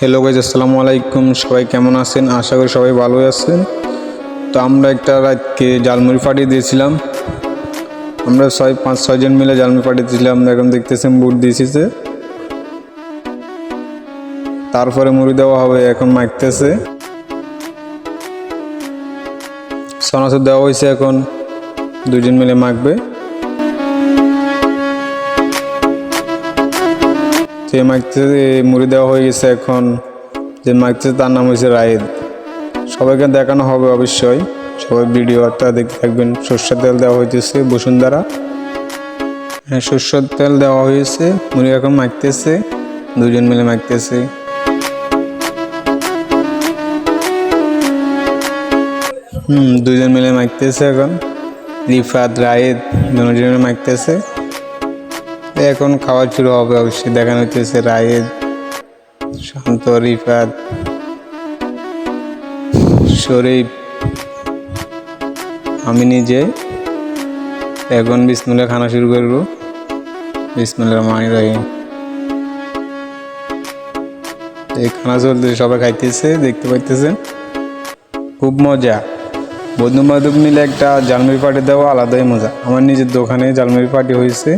Hello guys আসসালামু আলাইকুম। সবাই কেমন আছেন? আশা করি সবাই ভালোই আছেন। তো আমরা একটা রাতকে জালমুড়ি পাঠিয়ে দিয়েছিলাম। আমরা ছয়, পাঁচ ছয়জন মিলে জালমুড়ি পাঠিয়ে দিয়েছিলাম। এখন দেখতেছেন বুট দিয়েছে। তারপরে মুড়ি দেওয়া হবে, এখন মাখতেছে। সনাসর দেওয়া হয়েছে এখন। দুজন মিলে মাখবে। যে মাখতেছে মুড়ি দেওয়া হয়ে গেছে এখন, যে মাখতেছে তার নাম হয়েছে রায়েদ। সবাইকে দেখানো হবে অবশ্যই। সবাই ভিডিওটা দেখতে থাকবেন সর্ষের তেল দেওয়া হইতেছে বসুন্ধরা। হ্যাঁ সর্ষের তেল দেওয়া হয়েছে, মুড়ি এখন মাখতেছে দুজন মিলে মাখতেছে হুম দুজন মিলে মাখতেছে এখন। রিফাত, রায়েদ, দুজন মিলে মাখতেছে এখন খাওয়া শুরু হবে। অবশ্যই দেখানো হচ্ছে রায়েদ শান্ত, রিফাত, শরীফ, আমি নিজে। এখন বিসমুল্লা খানা শুরু করব। বিসমুল্লাহ মানি রাহিম। এই খানা চলতে সবাই খাইতেছে, দেখতে পাইতেছেন? খুব মজা। বন্ধু বান্ধব মিলে একটা জালমুড়ি পার্টি দেওয়া আলাদাই মজা। আমার নিজের দোকানে জালমুড়ি পার্টি হয়েছে।